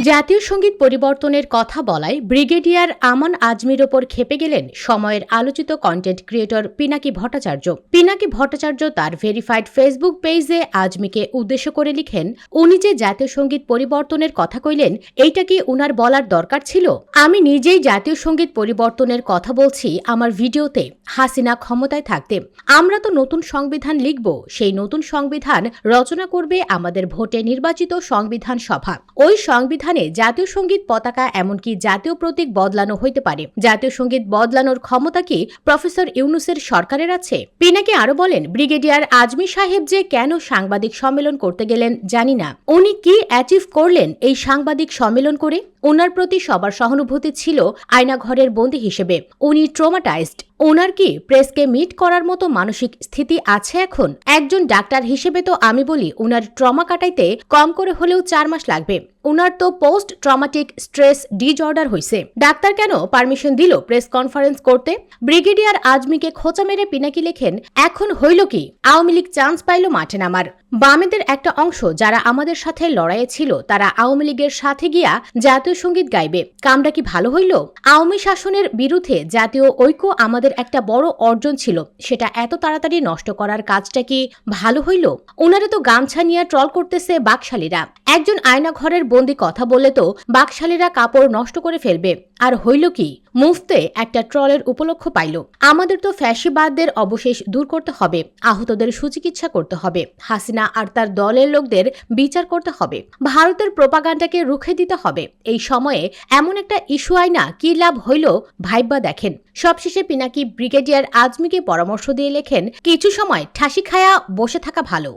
জাতীয় সংগীত পরিবর্তনের কথা বলায় ব্রিগেডিয়ার আমান আজমির ওপর খেপে গেলেন সময়ের আলোচিত কন্টেন্ট ক্রিয়েটর পিনাকি ভট্টাচার্য। পিনাকি ভট্টাচার্য তার ভেরিফাইড ফেসবুক পেজে আজমিকে উদ্দেশ্য করে লিখেন, উনি যে জাতীয় সংগীত পরিবর্তনের কথা কইলেন, এইটা কি উনার বলার দরকার ছিল? আমি নিজেই জাতীয় সংগীত পরিবর্তনের কথা বলছি আমার ভিডিওতে। হাসিনা ক্ষমতায় থাকতে। আমরা তো নতুন সংবিধান লিখব। সেই নতুন সংবিধান রচনা করবে আমাদের ভোটে নির্বাচিত সংবিধান সভা। ওই সংবিধানে জাতীয় সংগীত পতাকা এমনকি জাতীয় প্রতীক বদলানো হইতে পারে। জাতীয় সংগীত বদলানোর ক্ষমতা কি প্রফেসর ইউনুসের সরকারের আছে? পিনাকে আরও বলেন, ব্রিগেডিয়ার আজমি সাহেব যে কেন সাংবাদিক সম্মেলন করতে গেলেন জানি না। উনি কি অ্যাচিভ করলেন এই সাংবাদিক সম্মেলন করে? ওনার প্রতি সবার সহানুভূতি ছিল আয়নাঘরের বন্দী হিসেবে। উনি ট্রমাটাইজড। ওনার কি প্রেসকে মিট করার মতো মানসিক স্থিতি আছে এখন? একজন ডাক্তার হিসেবে তো আমি বলি ওনার ট্রমা কাটাইতে কম করে হলেও চার মাস লাগবে। ওনার তো পোস্ট ট্রমাটিক স্ট্রেস ডিজঅর্ডার হইছে। ডাক্তার কেন পারমিশন দিল প্রেস কনফারেন্স করতে? ব্রিগেডিয়ার আজমিকে খোঁচা মেরে পিনাকি লেখেন, এখন হইল কি? আওয়ামী লীগ চান্স পাইল মাঠে নামার। বামেদের একটা অংশ যারা আমাদের সাথে লড়াইয়ে ছিল, তারা আওয়ামী লীগের সাথে গিয়া জাতীয় সংগীত গাইবে। কামটা কি ভালো হইল? আওয়ামী শাসনের বিরুদ্ধে জাতীয় ঐক্য আমাদের একটা বড় অর্জন ছিল। সেটা এত তাড়াতাড়ি নষ্ট করার কাজটা কি ভালো হইল? ওনারা তো গামছা নিয়ে ট্রল করতেছে বাকশালীরা। একজন আয়না ঘরের বন্দি কথা বললে তো বাকশালীরা কাপড় নষ্ট করে ফেলবে। আর হইল কি? মুফতে একটা ট্রলের উপলক্ষ পাইল। আমাদের তো ফ্যাসিবাদদের অবশেষ দূর করতে হবে। আহতদের সুচিকিৎসা করতে হবে। হাসিনা আর তার দলের লোকদের বিচার করতে হবে। ভারতের প্রপাগান্ডাকে রুখে দিতে হবে। এই সময়ে এমন একটা ইস্যু আয় না, কি লাভ হইল ভাইব্বা দেখেন। সবশেষে পিনাকি ব্রিগেডিয়ার আজমিকে পরামর্শ দিয়ে লেখেন, কিছু সময় ঠাসি খায়া বসে থাকা ভালো।